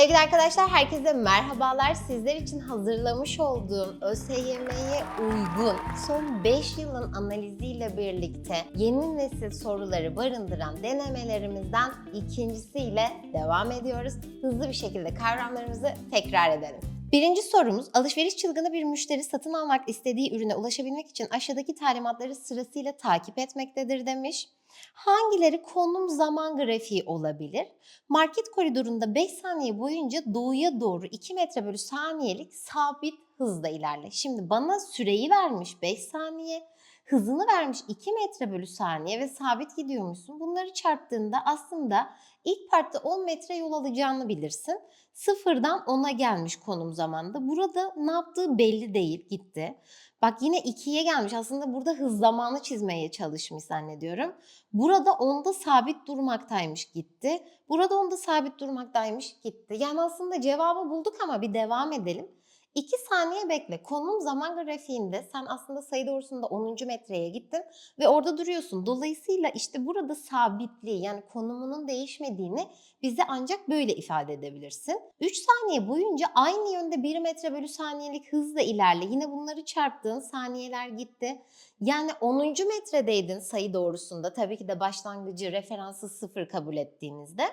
Sevgili arkadaşlar herkese merhabalar. Sizler için hazırlamış olduğum ÖSYM'ye uygun son 5 yılın analiziyle birlikte yeni nesil soruları barındıran denemelerimizden ikincisiyle devam ediyoruz. Hızlı bir şekilde kavramlarımızı tekrar edelim. Birinci sorumuz, alışveriş çılgını bir müşteri satın almak istediği ürüne ulaşabilmek için aşağıdaki talimatları sırasıyla takip etmektedir demiş. Hangileri konum zaman grafiği olabilir? Market koridorunda 5 saniye boyunca doğuya doğru 2 metre bölü saniyelik sabit hızla ilerle. Şimdi bana süreyi vermiş 5 saniye, hızını vermiş 2 metre bölü saniye ve sabit gidiyormuşsun. Bunları çarptığında aslında ilk partta 10 metre yol alacağını bilirsin. Sıfırdan 10'a gelmiş konum zamanda. Burada ne yaptığı belli değil gitti. Bak yine 2'ye gelmiş. Aslında burada hız zamanı çizmeye çalışmış zannediyorum. Burada onda sabit durmaktaymış gitti. Burada onda sabit durmaktaymış gitti. Yani aslında cevabı bulduk ama bir devam edelim. 2 saniye bekle. Konum zaman grafiğinde sen aslında sayı doğrusunda 10. metreye gittin ve orada duruyorsun. Dolayısıyla işte burada sabitliği yani konumunun değişmediğini bize ancak böyle ifade edebilirsin. 3 saniye boyunca aynı yönde 1 metre bölü saniyelik hızla ilerle. Yine bunları çarptığın saniyeler gitti. Yani 10. metredeydin sayı doğrusunda. Tabii ki de başlangıcı referansı sıfır kabul ettiğinizde.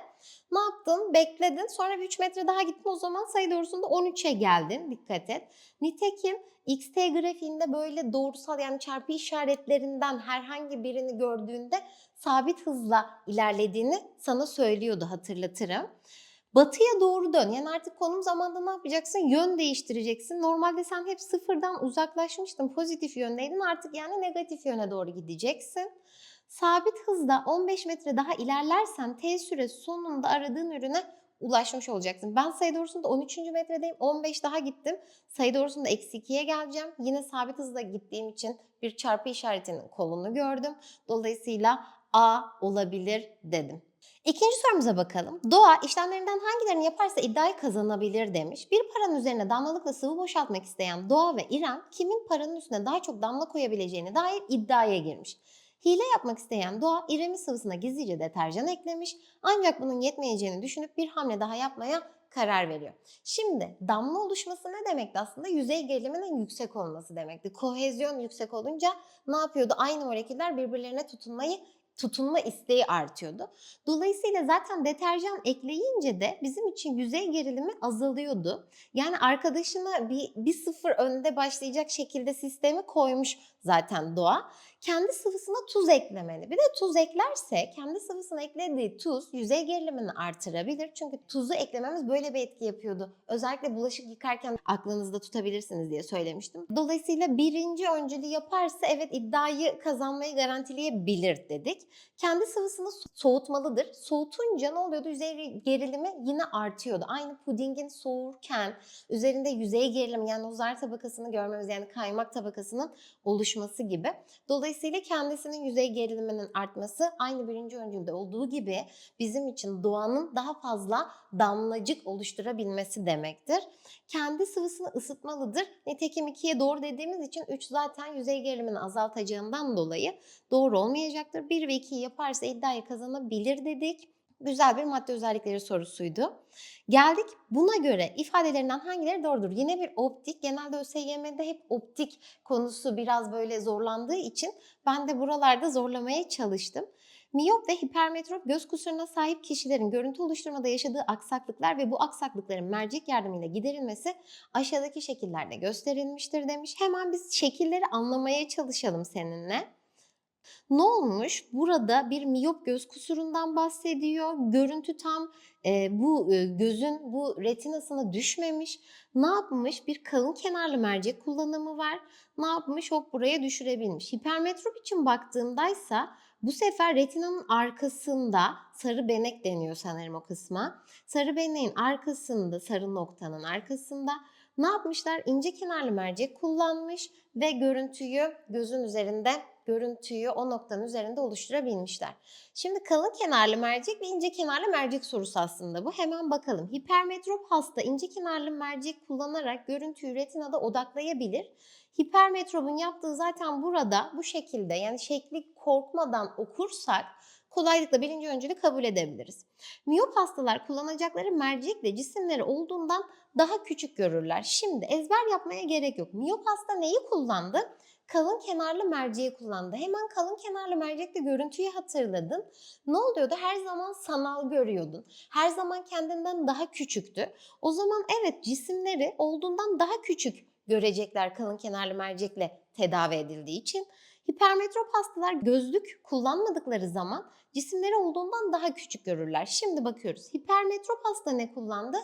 Ne yaptın? Bekledin. Sonra bir 3 metre daha gittin. O zaman sayı doğrusunda 13'e geldin. Dikkat et. Nitekim XT grafiğinde böyle doğrusal yani çarpı işaretlerinden herhangi birini gördüğünde sabit hızla ilerlediğini sana söylüyordu hatırlatırım. Batıya doğru dön. Yani artık konum zamanda ne yapacaksın? Yön değiştireceksin. Normalde sen hep sıfırdan uzaklaşmıştın. Pozitif yöndeydin. Artık yani negatif yöne doğru gideceksin. Sabit hızda 15 metre daha ilerlersen T süresi sonunda aradığın ürüne ulaşmış olacaksın. Ben sayı doğrusunda 13. metredeyim. 15 daha gittim. Sayı doğrusunda eksi 2'ye geleceğim. Yine sabit hızla gittiğim için bir çarpı işaretinin kolunu gördüm. Dolayısıyla A olabilir dedim. İkinci sorumuza bakalım. Doğa işlemlerinden hangilerini yaparsa iddiayı kazanabilir demiş. Bir paranın üzerine damlalıkla sıvı boşaltmak isteyen Doğa ve İrem kimin paranın üstüne daha çok damla koyabileceğine dair iddiaya girmiş. Hile yapmak isteyen Doğa İrem'in sıvısına gizlice deterjan eklemiş ancak bunun yetmeyeceğini düşünüp bir hamle daha yapmaya karar veriyor. Şimdi damla oluşması ne demekti aslında? Yüzey geriliminin yüksek olması demekti. Kohezyon yüksek olunca ne yapıyordu? Aynı moleküller birbirlerine tutunmayı tutunma isteği artıyordu. Dolayısıyla zaten deterjan ekleyince de bizim için yüzey gerilimi azalıyordu. Yani arkadaşına bir, bir sıfır önde başlayacak şekilde sistemi koymuş zaten doğa. Kendi sıvısına tuz eklemeli. Bir de tuz eklerse kendi sıvısına eklediği tuz yüzey gerilimini artırabilir. Çünkü tuzu eklememiz böyle bir etki yapıyordu. Özellikle bulaşık yıkarken aklınızda tutabilirsiniz diye söylemiştim. Dolayısıyla birinci öncülü yaparsa evet iddiayı kazanmayı garantileyebilir dedik. Kendi sıvısını so- soğutmalıdır. Soğutunca ne oluyordu? Yüzey gerilimi yine artıyordu. Aynı pudingin soğurken üzerinde yüzey gerilimi yani o tabakasını görmemiz yani kaymak tabakasının oluşması gibi. Dolayısıyla kendisinin yüzey geriliminin artması aynı birinci öncülde olduğu gibi bizim için doğanın daha fazla damlacık oluşturabilmesi demektir. Kendi sıvısını ısıtmalıdır. Nitekim 2'ye doğru dediğimiz için 3 zaten yüzey gerilimini azaltacağından dolayı doğru olmayacaktır. 1 ve 2'yi yaparsa iddiayı kazanabilir dedik. Güzel bir madde özellikleri sorusuydu. Geldik buna göre ifadelerinden hangileri doğrudur? Yine bir optik. Genelde ÖSYM'de hep optik konusu biraz böyle zorlandığı için ben de buralarda zorlamaya çalıştım. Miyop ve hipermetrop göz kusuruna sahip kişilerin görüntü oluşturmada yaşadığı aksaklıklar ve bu aksaklıkların mercek yardımıyla giderilmesi aşağıdaki şekillerde gösterilmiştir demiş. Hemen biz şekilleri anlamaya çalışalım seninle. Ne olmuş? Burada bir miyop göz kusurundan bahsediyor. Görüntü tam e, bu e, gözün bu retinasına düşmemiş. Ne yapmış? Bir kalın kenarlı mercek kullanımı var. Ne yapmış? Hop buraya düşürebilmiş. Hipermetrop için baktığımdaysa bu sefer retinanın arkasında sarı benek deniyor sanırım o kısma. Sarı beneğin arkasında, sarı noktanın arkasında ne yapmışlar? İnce kenarlı mercek kullanmış ve görüntüyü gözün üzerinde görüntüyü o noktanın üzerinde oluşturabilmişler. Şimdi kalın kenarlı mercek ve ince kenarlı mercek sorusu aslında bu. Hemen bakalım. Hipermetrop hasta ince kenarlı mercek kullanarak görüntüyü retinada odaklayabilir. Hipermetropun yaptığı zaten burada bu şekilde yani şekli korkmadan okursak kolaylıkla birinci öncülü kabul edebiliriz. Miyop hastalar kullanacakları mercekle cisimleri olduğundan daha küçük görürler. Şimdi ezber yapmaya gerek yok. Miyop hasta neyi kullandı? Kalın kenarlı merceği kullandı. Hemen kalın kenarlı mercekle görüntüyü hatırladın. Ne oluyordu? Her zaman sanal görüyordun. Her zaman kendinden daha küçüktü. O zaman evet cisimleri olduğundan daha küçük görecekler kalın kenarlı mercekle tedavi edildiği için. Hipermetrop hastalar gözlük kullanmadıkları zaman cisimleri olduğundan daha küçük görürler. Şimdi bakıyoruz. Hipermetrop hasta ne kullandı?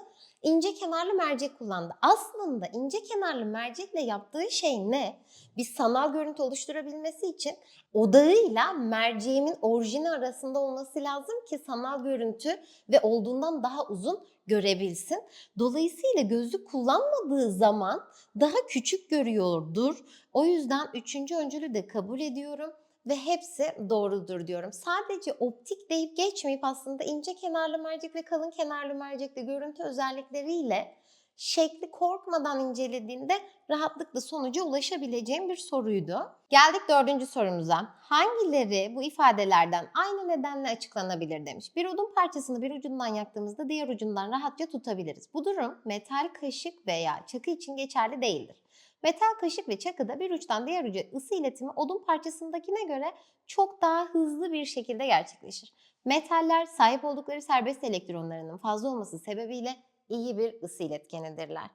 İnce kenarlı mercek kullandı. Aslında ince kenarlı mercekle yaptığı şey ne? Bir sanal görüntü oluşturabilmesi için odağıyla merceğimin orijini arasında olması lazım ki sanal görüntü ve olduğundan daha uzun görebilsin. Dolayısıyla gözlük kullanmadığı zaman daha küçük görüyordur. O yüzden üçüncü öncülü de kabul ediyorum ve hepsi doğrudur diyorum. Sadece optik deyip geçmeyip aslında ince kenarlı mercek ve kalın kenarlı mercekle görüntü özellikleriyle şekli korkmadan incelediğinde rahatlıkla sonuca ulaşabileceğim bir soruydu. Geldik dördüncü sorumuza. Hangileri bu ifadelerden aynı nedenle açıklanabilir demiş. Bir odun parçasını bir ucundan yaktığımızda diğer ucundan rahatça tutabiliriz. Bu durum metal kaşık veya çakı için geçerli değildir. Metal kaşık ve çakıda bir uçtan diğer uca ısı iletimi odun parçasındakine göre çok daha hızlı bir şekilde gerçekleşir. Metaller sahip oldukları serbest elektronlarının fazla olması sebebiyle iyi bir ısı iletkenidirler.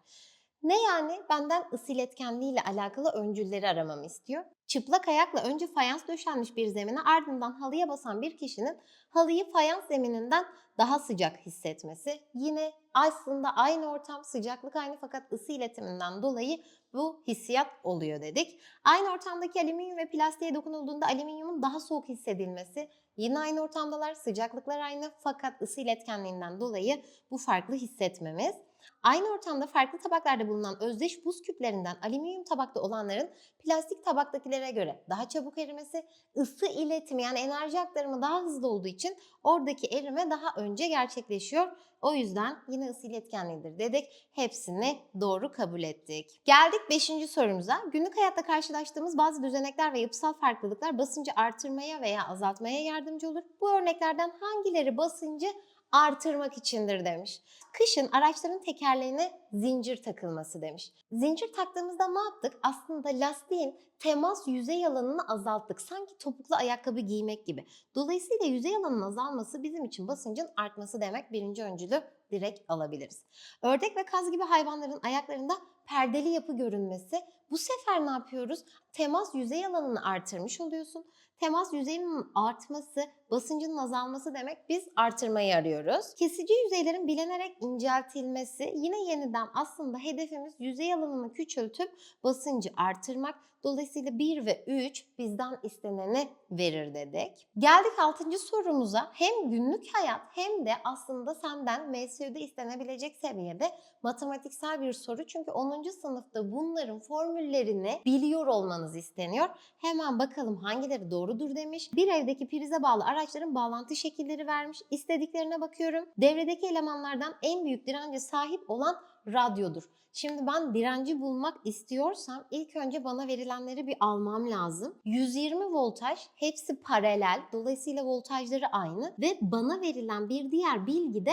Ne yani? Benden ısı iletkenliği ile alakalı öncülleri aramamı istiyor. Çıplak ayakla önce fayans döşenmiş bir zemine ardından halıya basan bir kişinin halıyı fayans zemininden daha sıcak hissetmesi. Yine aslında aynı ortam, sıcaklık aynı fakat ısı iletiminden dolayı bu hissiyat oluyor dedik. Aynı ortamdaki alüminyum ve plastiğe dokunulduğunda alüminyumun daha soğuk hissedilmesi. Yine aynı ortamdalar, sıcaklıklar aynı fakat ısı iletkenliğinden dolayı bu farklı hissetmemiz. Aynı ortamda farklı tabaklarda bulunan özdeş buz küplerinden alüminyum tabakta olanların plastik tabaktakilere göre daha çabuk erimesi, ısı iletimi yani enerji aktarımı daha hızlı olduğu için oradaki erime daha önce gerçekleşiyor. O yüzden yine ısı iletkenliğidir dedik. Hepsini doğru kabul ettik. Geldik 5. sorumuza. Günlük hayatta karşılaştığımız bazı düzenekler ve yapısal farklılıklar basıncı artırmaya veya azaltmaya yardımcı olur. Bu örneklerden hangileri basıncı artırmak içindir demiş. Kışın araçların tekerleğine zincir takılması demiş. Zincir taktığımızda ne yaptık? Aslında lastiğin temas yüzey alanını azalttık. Sanki topuklu ayakkabı giymek gibi. Dolayısıyla yüzey alanının azalması bizim için basıncın artması demek. Birinci öncülü direkt alabiliriz. Ördek ve kaz gibi hayvanların ayaklarında perdeli yapı görünmesi. Bu sefer ne yapıyoruz? Temas yüzey alanını artırmış oluyorsun. Temas yüzeyinin artması, basıncının azalması demek biz artırmayı arıyoruz. Kesici yüzeylerin bilenerek inceltilmesi yine yeniden aslında hedefimiz yüzey alanını küçültüp basıncı artırmak. Dolayısıyla 1 ve 3 bizden isteneni verir dedik. Geldik 6. sorumuza. Hem günlük hayat hem de aslında senden MSÜ'de istenebilecek seviyede matematiksel bir soru. Çünkü 10. sınıfta bunların formüllerini biliyor olmanız isteniyor. Hemen bakalım hangileri doğrudur demiş. Bir evdeki prize bağlı araçların bağlantı şekilleri vermiş. İstediklerine bakıyorum. Devredeki elemanlardan en büyük dirence sahip olan radyodur. Şimdi ben direnci bulmak istiyorsam ilk önce bana verilenleri bir almam lazım. 120 voltaj hepsi paralel. Dolayısıyla voltajları aynı ve bana verilen bir diğer bilgi de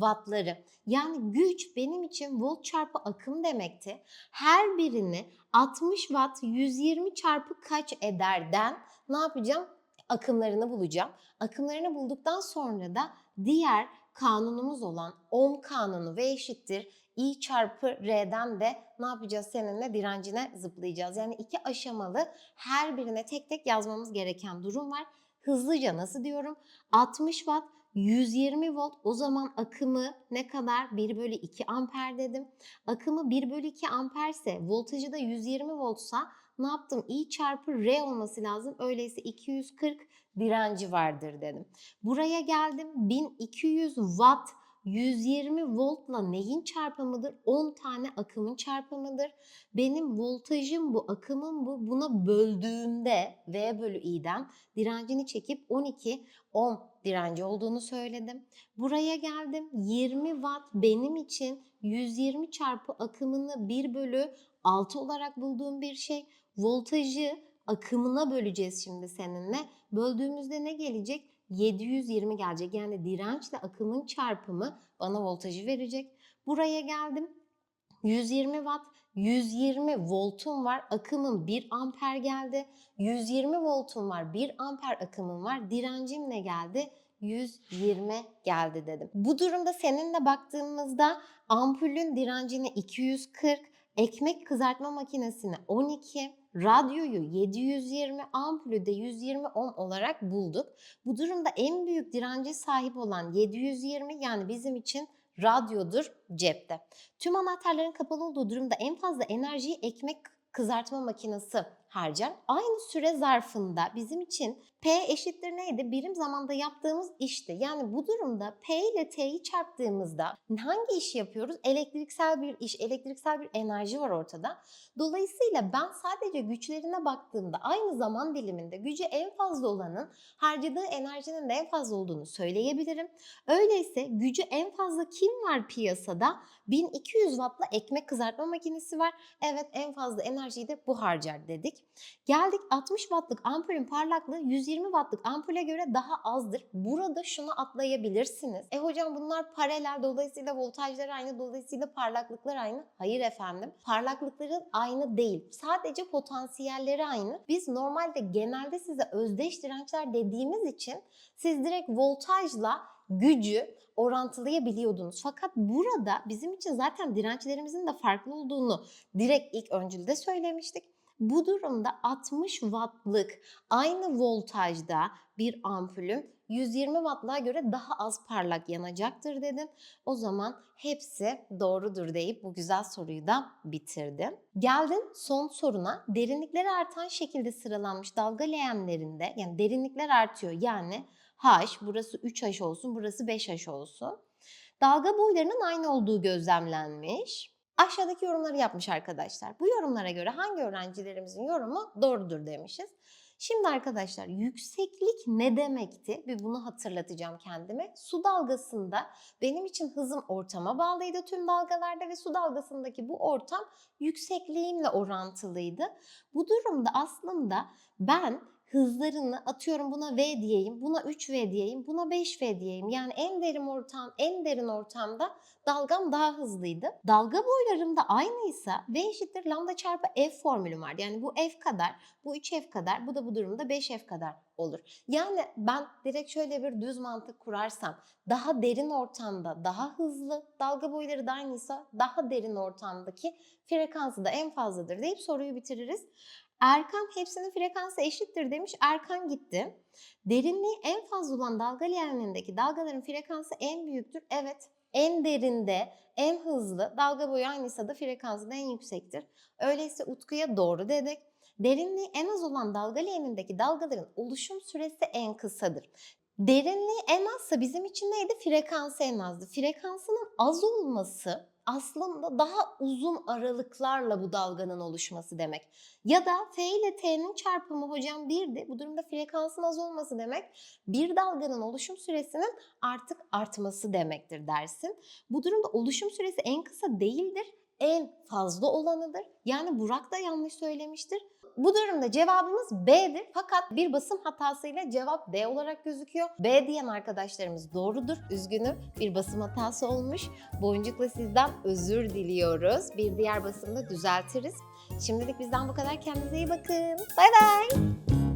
wattları. Yani güç benim için volt çarpı akım demekti. Her birini 60 watt 120 çarpı kaç ederden ne yapacağım? Akımlarını bulacağım. Akımlarını bulduktan sonra da diğer kanunumuz olan ohm kanunu ve eşittir I çarpı R'den de ne yapacağız seninle direncine zıplayacağız. Yani iki aşamalı her birine tek tek yazmamız gereken durum var. Hızlıca nasıl diyorum? 60 watt 120 volt o zaman akımı ne kadar? 1 bölü 2 amper dedim. Akımı 1 bölü 2 amperse voltajı da 120 voltsa ne yaptım? I çarpı R olması lazım. Öyleyse 240 direnci vardır dedim. Buraya geldim 1200 watt 120 voltla neyin çarpımıdır? 10 tane akımın çarpımıdır. Benim voltajım bu, akımım bu. Buna böldüğümde V bölü I'den direncini çekip 12 ohm direnci olduğunu söyledim. Buraya geldim 20 watt benim için 120 çarpı akımını 1 bölü 6 olarak bulduğum bir şey. Voltajı akımına böleceğiz şimdi seninle. Böldüğümüzde ne gelecek? 720 gelecek. Yani dirençle akımın çarpımı bana voltajı verecek. Buraya geldim. 120 watt, 120 voltum var. Akımım 1 amper geldi. 120 voltum var. 1 amper akımım var. Direncim ne geldi? 120 geldi dedim. Bu durumda seninle baktığımızda ampulün direncini 240, ekmek kızartma makinesini 12, radyoyu 720, ampulü de 120 ohm olarak bulduk. Bu durumda en büyük dirence sahip olan 720 yani bizim için radyodur cepte. Tüm anahtarların kapalı olduğu durumda en fazla enerjiyi ekmek kızartma makinesi harcar. Aynı süre zarfında bizim için P eşittir neydi? Birim zamanda yaptığımız işti. Yani bu durumda P ile T'yi çarptığımızda hangi işi yapıyoruz? Elektriksel bir iş, elektriksel bir enerji var ortada. Dolayısıyla ben sadece güçlerine baktığımda aynı zaman diliminde gücü en fazla olanın harcadığı enerjinin de en fazla olduğunu söyleyebilirim. Öyleyse gücü en fazla kim var piyasada? 1200 wattla ekmek kızartma makinesi var. Evet en fazla enerjiyi de bu harcar dedik. Geldik 60 wattlık ampulün parlaklığı 120 wattlık ampule göre daha azdır. Burada şunu atlayabilirsiniz. E hocam bunlar paralel dolayısıyla voltajlar aynı dolayısıyla parlaklıklar aynı. Hayır efendim. Parlaklıkların aynı değil. Sadece potansiyelleri aynı. Biz normalde genelde size özdeş dirençler dediğimiz için siz direkt voltajla gücü orantılayabiliyordunuz. Fakat burada bizim için zaten dirençlerimizin de farklı olduğunu direkt ilk öncülde söylemiştik. Bu durumda 60 wattlık aynı voltajda bir ampulüm 120 wattlığa göre daha az parlak yanacaktır dedim. O zaman hepsi doğrudur deyip bu güzel soruyu da bitirdim. Geldim son soruna. Derinlikleri artan şekilde sıralanmış dalga leğenlerinde yani derinlikler artıyor yani H, burası 3H olsun, burası 5H olsun. Dalga boylarının aynı olduğu gözlemlenmiş. Aşağıdaki yorumları yapmış arkadaşlar. Bu yorumlara göre hangi öğrencilerimizin yorumu doğrudur demişiz. Şimdi arkadaşlar yükseklik ne demekti? Bir bunu hatırlatacağım kendime. Su dalgasında benim için hızım ortama bağlıydı tüm dalgalarda ve su dalgasındaki bu ortam yüksekliğimle orantılıydı. Bu durumda aslında ben hızlarını atıyorum buna V diyeyim, buna 3V diyeyim, buna 5V diyeyim. Yani en derin ortam, en derin ortamda dalgam daha hızlıydı. Dalga boylarım da aynıysa V eşittir lambda çarpı F formülüm var. Yani bu F kadar, bu 3F kadar, bu da bu durumda 5F kadar olur. Yani ben direkt şöyle bir düz mantık kurarsam daha derin ortamda daha hızlı, dalga boyları da aynıysa daha derin ortamdaki frekansı da en fazladır deyip soruyu bitiririz. Erkan hepsinin frekansı eşittir demiş. Erkan gitti. Derinliği en fazla olan dalga leğenindeki dalgaların frekansı en büyüktür. Evet en derinde, en hızlı, dalga boyu aynıysa da frekansı da en yüksektir. Öyleyse Utku'ya doğru dedik. Derinliği en az olan dalga leğenindeki dalgaların oluşum süresi en kısadır. Derinliği en azsa bizim için neydi? Frekansı en azdı. Frekansının az olması aslında daha uzun aralıklarla bu dalganın oluşması demek. Ya da F ile T'nin çarpımı hocam 1'di. Bu durumda frekansın az olması demek bir dalganın oluşum süresinin artık artması demektir dersin. Bu durumda oluşum süresi en kısa değildir, en fazla olanıdır. Yani Burak da yanlış söylemiştir. Bu durumda cevabımız B'dir. Fakat bir basım hatasıyla cevap D olarak gözüküyor. B diyen arkadaşlarımız doğrudur. Üzgünüm bir basım hatası olmuş. Boyuncukla sizden özür diliyoruz. Bir diğer basımda düzeltiriz. Şimdilik bizden bu kadar. Kendinize iyi bakın. Bay bay.